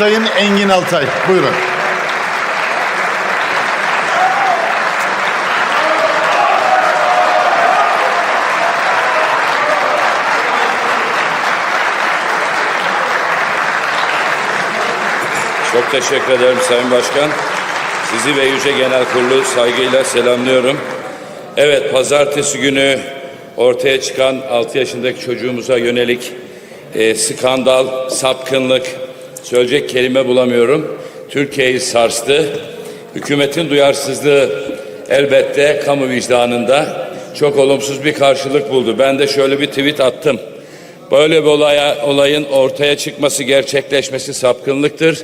Sayın Engin Altay. Buyurun. Çok teşekkür ederim Sayın Başkan. Sizi ve Yüce Genel Kurulu saygıyla selamlıyorum. Evet, pazartesi günü ortaya çıkan 6 yaşındaki çocuğumuza yönelik e, skandal, sapkınlık, söyleyecek kelime bulamıyorum. Türkiye'yi sarstı. Hükümetin duyarsızlığı elbette kamu vicdanında çok olumsuz bir karşılık buldu. Ben de şöyle bir tweet attım. Böyle bir olaya, olayın ortaya çıkması, gerçekleşmesi sapkınlıktır.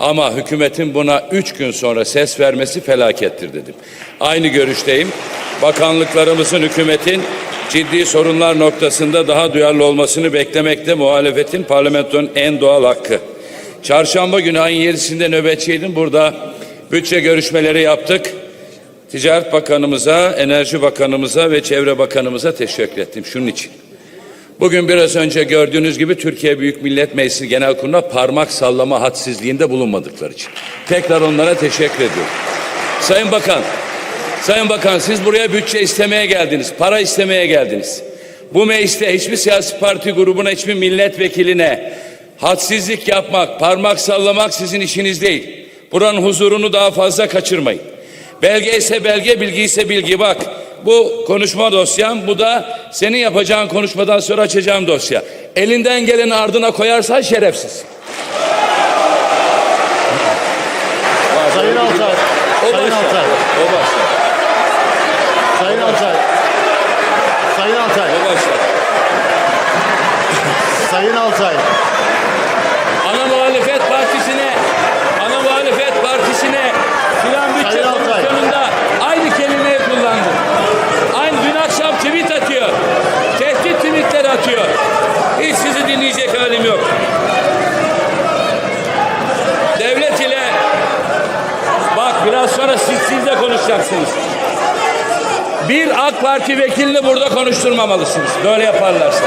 Ama hükümetin buna üç gün sonra ses vermesi felakettir dedim. Aynı görüşteyim. Bakanlıklarımızın, hükümetin ciddi sorunlar noktasında daha duyarlı olmasını beklemekte muhalefetin parlamentonun en doğal hakkı. Çarşamba günü ayın 7'sinde nöbetçiydim. Burada bütçe görüşmeleri yaptık. Ticaret Bakanımıza, Enerji Bakanımıza ve Çevre Bakanımıza teşekkür ettim şunun için. Bugün biraz önce gördüğünüz gibi Türkiye Büyük Millet Meclisi Genel Kurulu'na parmak sallama hadsizliğinde bulunmadıkları için. Tekrar onlara teşekkür ediyorum. Sayın Bakan, Sayın Bakan siz buraya bütçe istemeye geldiniz, para istemeye geldiniz. Bu mecliste hiçbir siyasi parti grubuna, hiçbir milletvekiline hadsizlik yapmak, parmak sallamak sizin işiniz değil. Buranın huzurunu daha fazla kaçırmayın. Belge ise belge, bilgi ise bilgi. Bak bu konuşma dosyam, bu da senin yapacağın konuşmadan sonra açacağım dosya. Elinden geleni ardına koyarsan şerefsiz. Sayın Altay. O başlar. O başlar. Sayın Altay. Sayın Altay. O başlar. Sayın Altay. Ana muhalefet partisine, ana muhalefet partisine filan bütçe Sayın Altay. komisyonunda aynı kelimeyi kullandı. Aynı dün akşam tweet atıyor. Tehdit tweetler atıyor. Hiç sizi dinleyecek halim yok. Devlet ile bak biraz sonra siz, siz de konuşacaksınız. Bir AK Parti vekilini burada konuşturmamalısınız. Böyle yaparlarsa.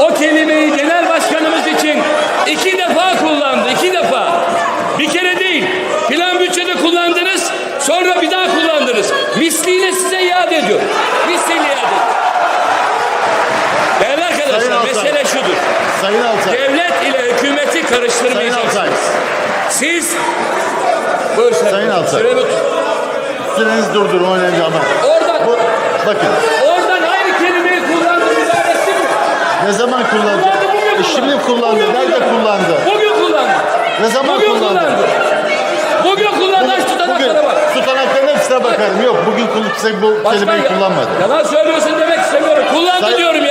O kelimeyi genel başkanımız için iki defa kullandı. iki defa. Bir kere değil. Plan bütçede kullandınız. Sonra bir daha kullandınız. Misliyle size iade ediyorum. Misliyle iade ediyorum. Değerli arkadaşlar mesele şudur. Sayın Altay. Devlet ile hükümeti Sayın Altay. karıştırmayacaksınız. Siz Buyur sen. Sayın Altay. Süremi- Süreniz durdurun önemli ama. Oradan, Bu, bakın oradan aynı kelimeyi kullandı. Mi? ne zaman kullandı? E şimdi kullandı. Nerede kullandı? Bugün kullandı. Ne zaman Bugün kullandı? kullandı. Bugün kullandı. Bugün tutanaklara bak. tutanakların hepsine bakarım. Yok bugün bu kelimeyi ya- kullanmadı. Yalan söylüyorsun demek istemiyorum. Kullandı Say- diyorum ya.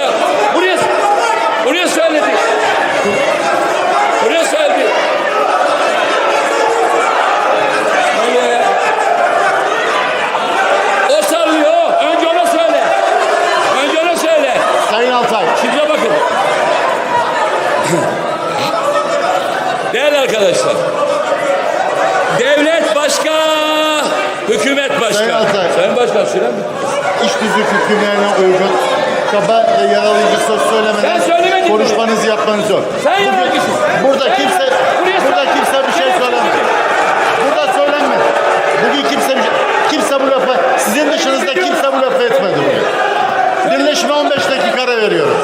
arkadaşlar. Devlet başka, hükümet başka. Sayın, Altay, Sayın Başkan süren İş düzü hükümlerine uygun. Kaba ve yaralayıcı söz söylemeden konuşmanızı mi? yapmanız yok. Sen Bugün, yaralıycısın. Burada Sen kimse yaralıycısın. burada kimse bir şey söylemez. Burada söylenmez. Bugün kimse bir şey, kimse bu lafı sizin dışınızda kimse bu lafı etmedi bugün. Birleşme 15 dakika ara veriyorum.